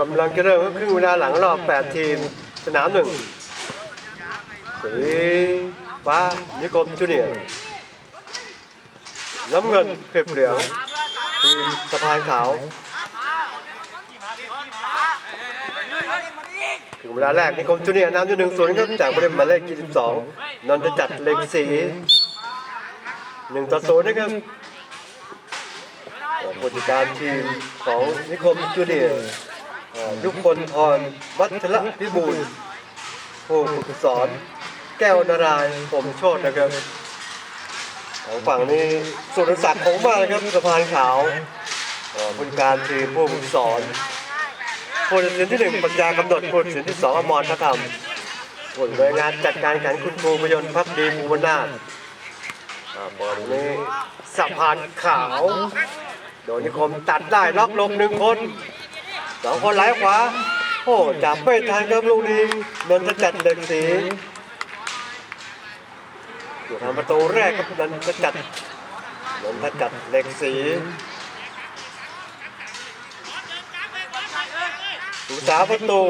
กำลังจะเริ่มครึ่งเวลาหลังรอบ 8 ทีม สนามหนึ่งสีฟ้านิคมจูเนียร์น้ำเงินเพียบเหลืองทีมสะพานขาวถึงเวลาแรกนิคมจูเนียร์นำอยู่หนึ่งศูนย์ครับจากผู้เล่นหมายเลข22นนทจัดเล็งสีหนึ่งต่อศูนย์นะครับผู้จัดการทีมของนิคมจูเนียร์ ยุคลพรวัชระพิบูลผู้ฝึกสอน แก้วนารายณ์ผมโชตนะครับของฝั่งนี้สุรศักดิ์ของมากนะครับสะพานขาวเอ่อผู้จัดการทีมผู้ฝึกสอนผู้ตัดสินที่หนึ่งปัญญากำหนดผู้ตัดสินที่สองอมรพระธรรมผู้บริงานจัดการแข่งขันคุณครูพยนต์พักดีภูวนาถอ่าบอลนี้สะพานขาว โดนนิคมตัดได้ล็อกลงหนึ่งคน สองคนไหลขวาโอ้จับไม่ทันครับลูกนี้นนทจัดเด็กสีอยู่ทำประตูแรกครับนนทจัดนนทจัดเด็กสีถูสาประตู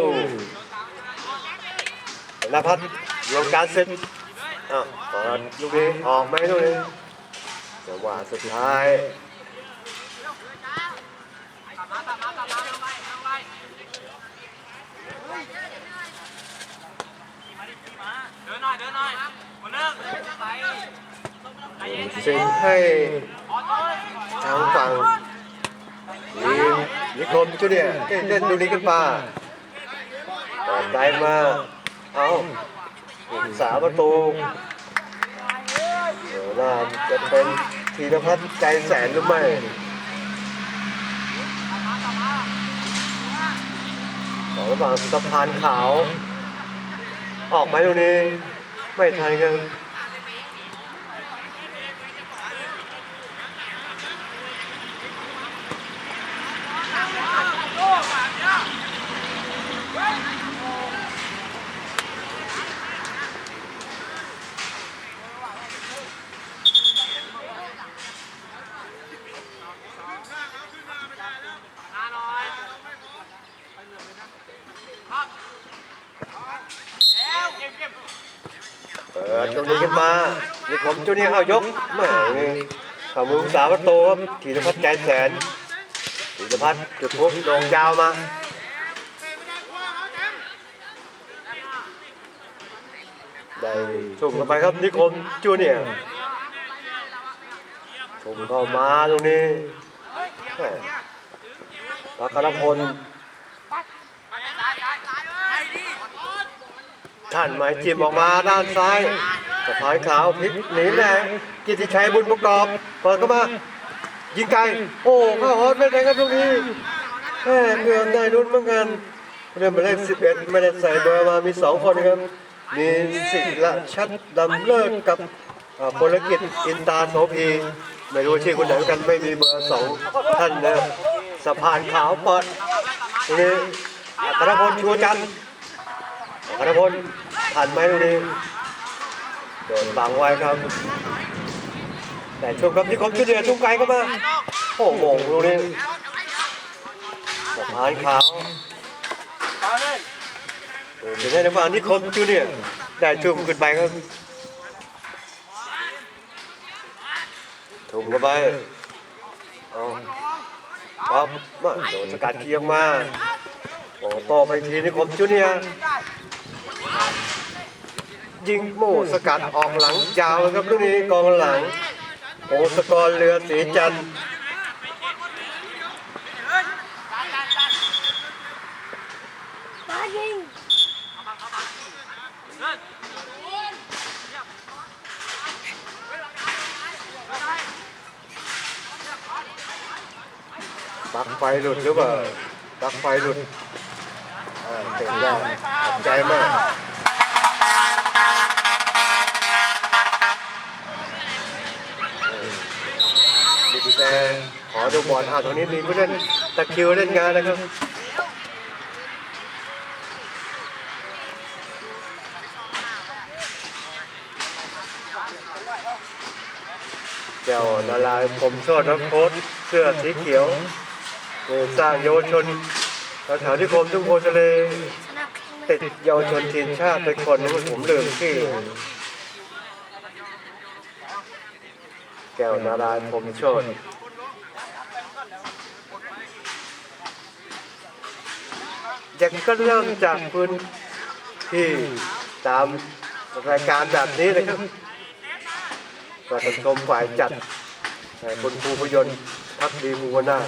นภัทรรวมการเสร็จอ้าวเปิดลูกนี้ออกไหมลูกนี้จังหวะสุดท้าย เสิ่เย็งให้ทางฝั่งทีมนิคมจุเนียร์เล่นดูนี้กันมาต่อใจมา เอาสาประตูเดี๋ยวน่าจะเป็นธีรพัฒน์ใจแสนหรือไม่ ของฝั่งสะพานขาว ออกไหมตรงนี้ ไม่ทันกัน เปิดตรงนี้ขึ้นมานี่ผมจุนี่เข้ายกแม่ขามือสาวประตูครับธีรพัฒน์ใจแสนธีรพัฒน์จุดพุกลงยาวมาได้ส่งเข้าไปครับนิคมจูเนียร์ส่งเข้ามาตรงนี้แม่พักรพล ท่านหมายจิ้มออกมาด้านซ้ายสะพายขาวพลิกหนีแรงกิติชัยบุญประกอบ เปิดเข้ามา ยิงไกล โอ้เข้าฮอตไม่ได้ครับตรงนี้แม่เพื่อนได้ลุ้นเหมือนกันเริ่มมาเลขสิบเอ็ดไม่ได้ใส่เบอร์มามีสองคนครับ มีสิละชัดดำเลิศกับพลกิจอินตาโสพีไม่รู้ชื่อคนไหนกันไม่มีเบอร์สองท่านนะสะพานขาวเปิดนี้อัครพลชัวจันทร์ ธนพลผ่านไหมตรงนี้โดนบังไว้ครับ แต่ช่วงครับที่คมชุดเดียวช่วงไกลเข้ามาโอ้โหตรงนี้สะพานขาวโอ้เป็นในฝั่งที่คมชุดเดียวได้ชุ่มขึ้นไปครับทุ่มเข้าไปเอาปั๊บมาโดนสกัดเคียงมาโอ้ต่อไปทีนิคมจูเนียร์ ยิงโม่สกัดออกหลังยาวเลยครับลูกนี้กองหลังโอสกรเรือสีจันทร์ปักไฟหลุดหรือเปล่าปักไฟหลุดอ่าเก่งได้ขอบใจมาก แซงขอดูบอลอ่าตรงนี้มีผู้เล่นตะคิวเล่นงานนะครับเจ้านาลายผมโชดนักโค้ชเสื้อสีเขียวนี่สร้างเยาวชนแถวที่คมทุ่งโพทะเลติดเยาวชนทีมชาติเป็นคนนึงผมลืมชื่อ แก้วนารายพมโชตยังก็เริ่มจากพื้นที่ตามรายการแบบนี้นะครับประชมฝ่ายจัดคุณภูพยนต์พักดีมูวนา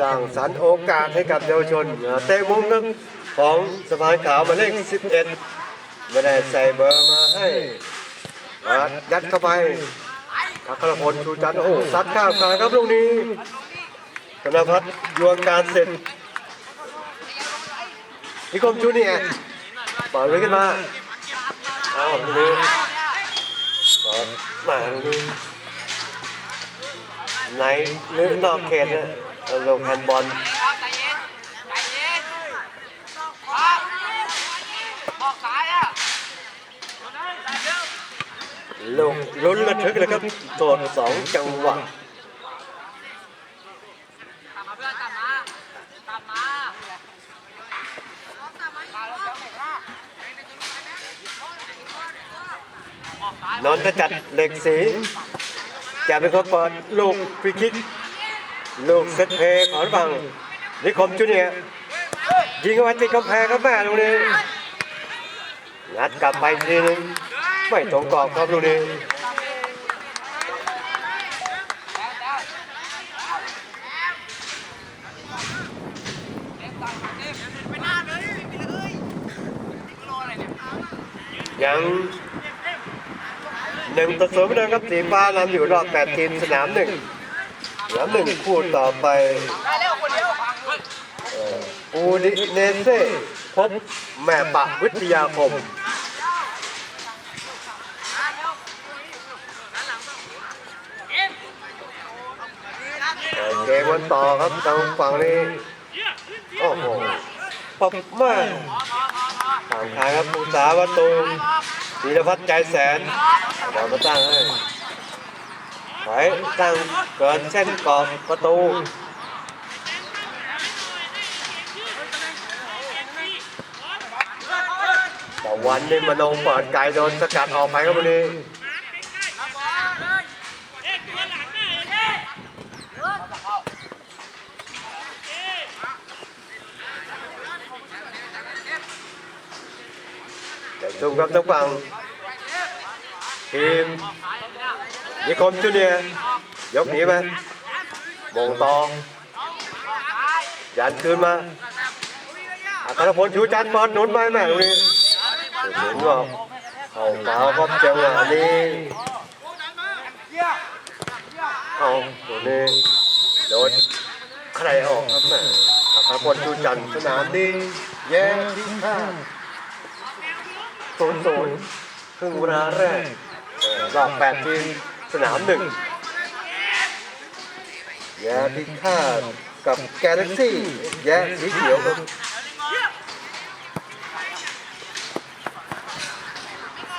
สร้างสรรค์โอกาสให้กับเยาวชนเตะมุมหนึง ของสะพานขาวหมายเลข11ไม่ได้ใส่เบอร์มาให้มายัดเข้าไปทักษะพลชูจันทร์โอ้ซัดข้ามกลางครับลูกนี้ธนพัฒน์ยวงการเสร็จนิคมชูนี่ไงปล่อยไว้ขึ้นมาเอาลูกนี้ปล่อยมาลูกนี้ในหรือนอกเขตนี่ยลงแฮนด์บอล ใจเย็นใจเย็นครับออกสายอะ ลูกลุ้นระทึกเลยครับโดดสองจังหวะกลับมาเพื่อนกลับมากลับมานทจัดเหล็กสีจะเป็นคนเปิดลูกฟรีคิก ลูกเซตเพย์ของฝั่งนิคมจูเนียยิงเข้าไปติดกำแพงครับแม่ลูกนี้งัดกลับไปทีนึง ไม่ตรงกรอบครับลูกนี้ยังหนึ่งต่อศูนย์เหมือนเดิมครับสีฟ้านำอยู่รอบแปดทีมสนามหนึ่งสนามหนึ่งคู่ต่อไปอูดิเนเซ่พบแม่ปะวิทยาคมเอ่อเกม วันต่อครับทางฝั่งนี้โอ้โหปบมากทางทายครับผู้สาประตูธีรพัฒน์ใจแสนบอลมาตั้งให้ถอยตั้งเกินเส้นกรอบประตูแต่วันนี้มานงเปิดไกลโดนสกัดออกไปครับวันนี้ แต่ชุมครับทั้งฝั่งทีมนิคมจูเนียยกหนีไหมงตองยันคืนมาอัครพลชูจันทร์บอลหนุนไปแม่ตรงนี้หมุนบอกเอาเปล่าครับจังหวะนี้เอาตัวนี้โดนใครออกครับแม่อัครพลชูจันทร์สนามนี้แย่ที่ห้า ศูนย์ศูนย์ครึ่งเวลาแรกเอ่อรอบแปดทีมสนามหนึ่งแย่ที่ห้ากับแกลเล็กซี่แย่สีเขียวครับ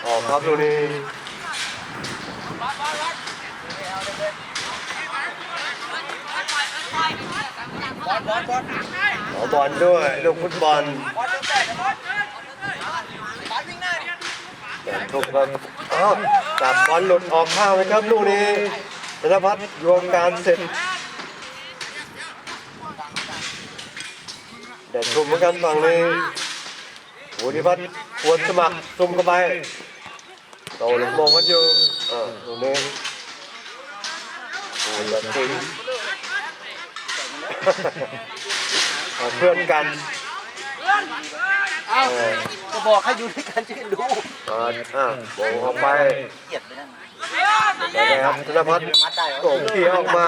ออกครับดูนี่ขอบอลด้วย ลูกฟุตบอล ถูกครับอ้าวจับบอลหลุดออกข้างเลยครับลูกนี้ธนพัฒน์รวมการเสร็จเด็ดทุ่มเหมือนกันฝั่งนี้ภูริพัฒน์ควรสมัครซุ่มเข้าไปโตลงมองกันอยู่อ่าตรงนี้โอ้ยจริงอ่าเพื่อนกัน เอ้า ก็บอกให้อยู่ด้วยกันจะได้รู้อ่าอ่าโบงออกไปเกลียดไปนั่นแต่นะครับธนพัฒน์มัดได้เหรอโก่งเขี่ยออกมา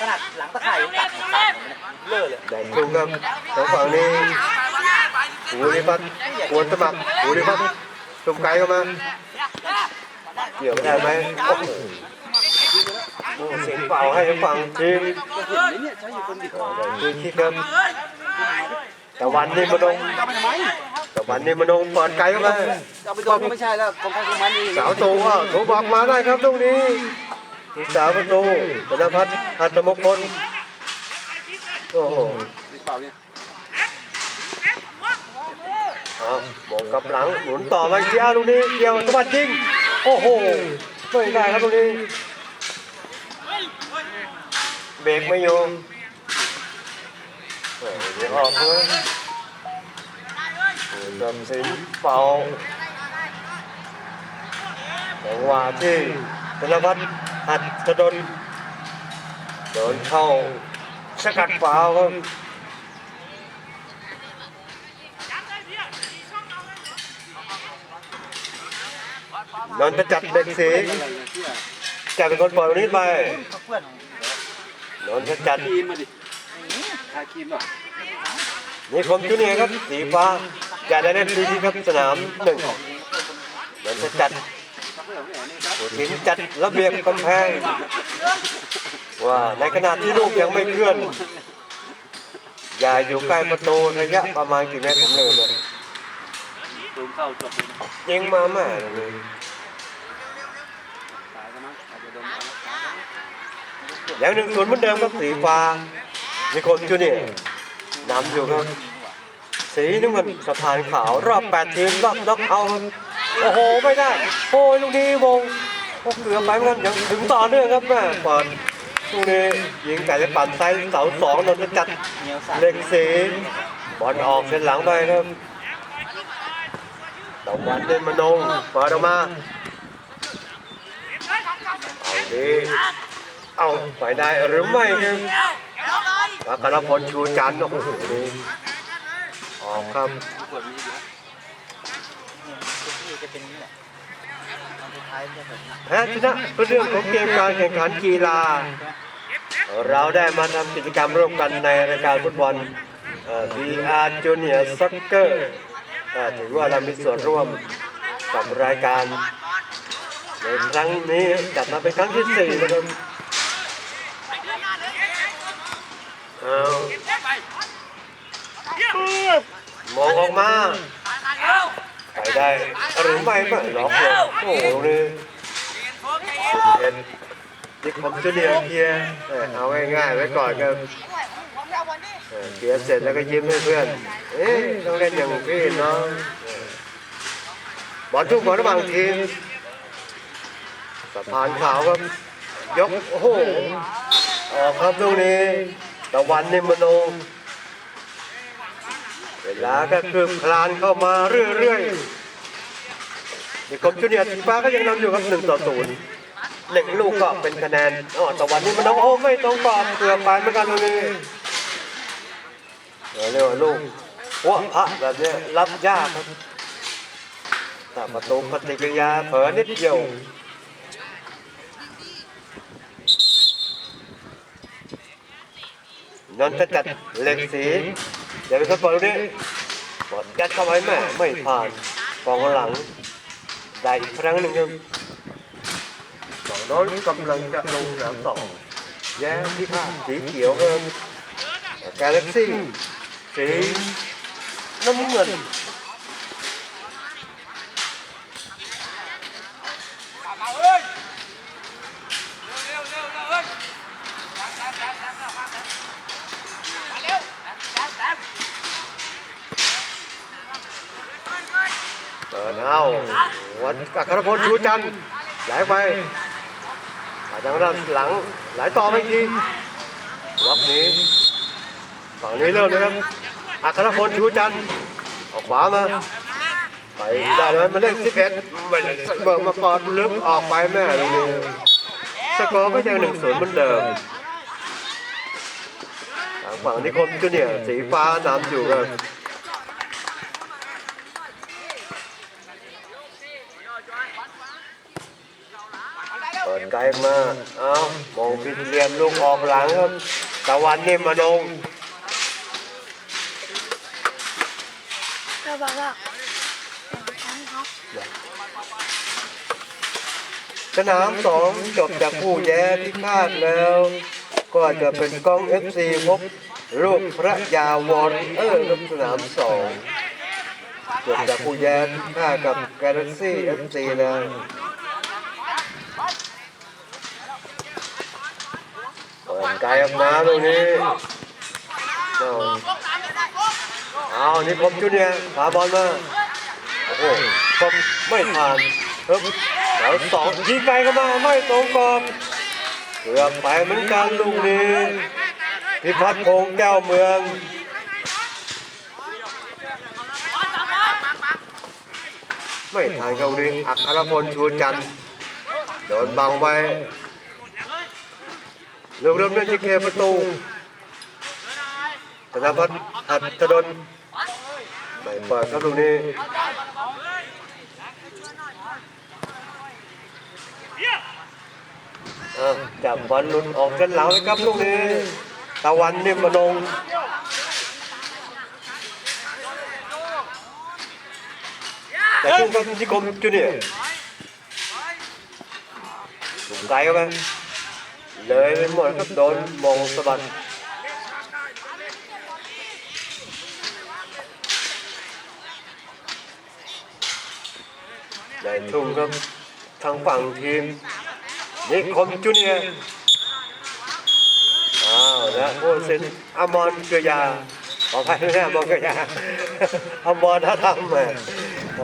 ขนาดหลังตะไคร่ยังตัดตัดเลิกเลยแดงทุ่งครับทางฝั่งนี้ภูริพัฒน์ควรสมัครภูริพัฒน์ตุ่มไกลเข้ามาเกี่ยวได้ไหมโอ้โหโอ้เสียงเป่าให้ทางฝั่งทีมเห็นไหมเนี่ยใช้อยู่คนเดียวคือคิดครับแต่วันนี้มันงจะเอาไปทำไมแต่ วันนี้มันงเปิดไกลเข้ามาจะเอาไปโดนก็ไม่ใช่แล้วของใครของมันเองสาวโตว่าโทรบอกมาได้ครับตรงนี้ที่สามประตูธนพัฒน์หัตถมงคลโอ้โหเอามองกลับหลังหมุนต่อมาอีกทีอ้าวลูกนี้เกี่ยวสะบัดยิง โอ้โหไม่ได้ครับลูกนี้เบรกไม่อยู่เออเดี๋ยวออกเลย จำสินเป่าจังหวะที่ธนพัฒน์หัดกระดนเดินเข้าสกัดเปล่าครับนนจะจัดเด็กสีจะเป็นคนปล่อยนนี้ไปเพื่อนนนท์จะจัดทีมมาดินี่ผมจูเนียร์ครับสีฟ้า จะได้เล่นดีครับสนามหนึ่งนนท์จะจัดผู้ทิ้นจัดระเบียบกำแพงว่าในขณะที่ลูกยังไม่เคลื่อน อย่าอยู่ใกล้ประตูระยะประมาณกี่เมตรผมเลยเลยเลยยิงมาแม่เลยตายกันมั้งอาเอาอย่างหนึ่งศูนย์เหมือนเดิมครับสีฟ้านิคมจูเนียร์นำอยู่ครับ สีน้ำเงินสะพานขาวรอบแปดทีมรอบน็อกเอาโอ้โหไม่ได้โอ้ยลูกนี้วงโอ้เกือบไปเหมือนกันยังถึงต่อเนื่องครับแม่เปิดลูกนี้ยิงไก่จะปั่นไซส์เสาสองนนท์จัดเหนียวสั่นเล็กสีบอลออกเส้นหลังไปครับตะวันเดินมานงเปิดออกมาเอาดีเอาไปได้หรือไม่ครับวัครพลชูจันทร์โอ้โห หออกครับปวดมีอยู่นะนี่จะเป็นนี่แหละตอนท้ายจะแบบแพ้ชนะเป็นเรื่องของเกมการแข่งขันกีฬา เราได้มาทำกิจกรรมร่วมกันในรายการฟุตบอลเอ่อ VR Junior Soccer เอ่อถือว่าเรามีส่วนร่วมกับรายการในครั้งนี้จัดมาเป็นครั้งที่สี่นะครับเอา มองออกมาไปได้หรือไม่ก็ล็อกเลยโอ้โหนี่เห็นดิคอมจูเนียร์เคลียร์เอาง่ายๆไว้ก่อนครับเออเคลียร์เสร็จแล้วก็ยิ้มให้เพื่อน เอ๊ะต้องเล่นอย่างพี่น้องบอลทุ่งบอลระหว่างทีมสะพานขาวครับยกโอ้โหออกครับลูกนี้ตะวันนิมโน เวลาก็คืบคลานเข้ามาเรื่อยๆนี่กรมจูเนียร์สีฟ้าก็ยังนำอยู่ครับหนึ่งต่อศูนย์หนึ่งลูกก็เป็นคะแนนอ๋อตะวันนิมโนต้องโอ้ไม่ตรงกรอบเกือบไปเหมือนกันตรงนี้เดี๋ยเรียกว่าลูกหัวพระแบบนี้รับยากครับแต่ประตูปฏิกิริยาเผลอนิดเดียวนนท์จะจัดเหล็กสี เดี๋ยวเป็นคนปล่อยลูกนี้บอลยัดเข้าไปแม่ไม่ผ่านกองหลัง ได้อีกครั้งหนึ่งครับสองน้อยกำลังจะลงสนามต่อแย้มที่ข้าสีเขียวครับกาแล็กซี่สีน้ำเงิน เปิดเอา วันอัครพลชูจันทร์ไหลไปมาทางด้านหลังไหลต่อไปอีกทีล็อกนี้ฝั่งนี้เริ่มเลยครับอัครพลชูจันทร์ออกขวามาไปได้เลยมาเล่นสิบเอ็ดเบิกมาปอดลึกออกไปแม่ตรงนี้สกอร์ก็ยังหนึ่งศูนย์เหมือนเดิมฝั่งนิคมจูเนียสีฟ้านำอยู่ครับ เปิด ไกลมาเอามองพิเรียมลูกออกหลังครับ ตะวันนี่มานงเราบอกว่าฉันครับสนามสองจบจากผู้แย่พิฆาตแล้ว ก็จะเป็นกล้องเอฟซีพบรูปพระยาวรเออร์ครับสนามสองจบจากผู้แย่พิฆาตกับกาแล็กซี่เอฟซีแล้ว ไกลออกมาตรงนี้เอาอานี่ผมจุดเนียร์พาบอลมา โอ้โหผมไม่ผ่านครับแล้วสองยิงไกลเข้ามาไม่ตรงกรอบเกือบไปเหมือนกันลูกนี้พิพัฒน์พงษ์แก้วเมืองไม่ทางตรงนี้อัครพลชูจันทร์โดนบังไว้ เริ่มเริ่มเล่นที่เคประตูธนพัฒน์อัศดลไม่เปิดครับตรงนี้อะจับบอลลุดออกด้านหลังเลยครับลูกนี้ ตะวันเนิ่มมนงแต่ช่วงครับนิคมจูเนี่ยร์ถูกไกลเข้าไป เลยไปหมดครับโดนมองสะบัดในช่วงครับทางฝั่งทีมนิคมจูเนียอ้าวและผู้สินอมรเกลือยาขออภัยด้วยนะอมรเกลือยาอมรท่าทำม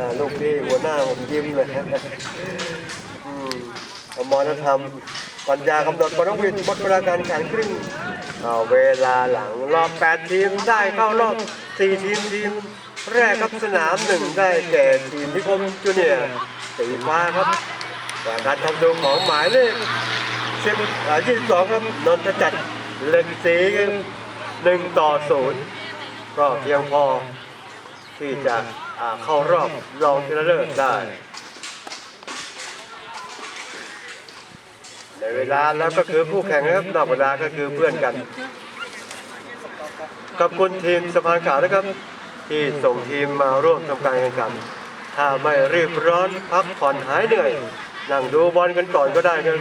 าลูกพี่หัวหน้าผมยิ้มเลย อมรธรรม ปัญญากำหนดบอลวิดหมดเวลาการแข่งครึ่งเอาเวลาหลังรอบ 8 ทีมได้เข้ารอบ 4 ทีมทีม แรกครับสนามหนึ่งได้แก่ทีมพิคมจูเนียร์สีฟ้าครับจากการทำดูของหมายเลขสิบอ่ายี่สิบสองครับนนทจัดเล็กสีหนึ่งต่อศูนย์ก็เพียงพอที่จะเข้ารอบรองชนะเลิศได้ ในเวลาแล้วก็คือผู้แข่งนะครับนอกเวลาก็คือเพื่อนกัน ขอบคุณทีมสะพานขาวนะครับ ที่ส่งทีมมาร่วมทำการแข่งขัน ถ้าไม่รีบร้อนพักผ่อนหายเหนื่อยนั่งดูบอลกันก่อนก็ได้นะ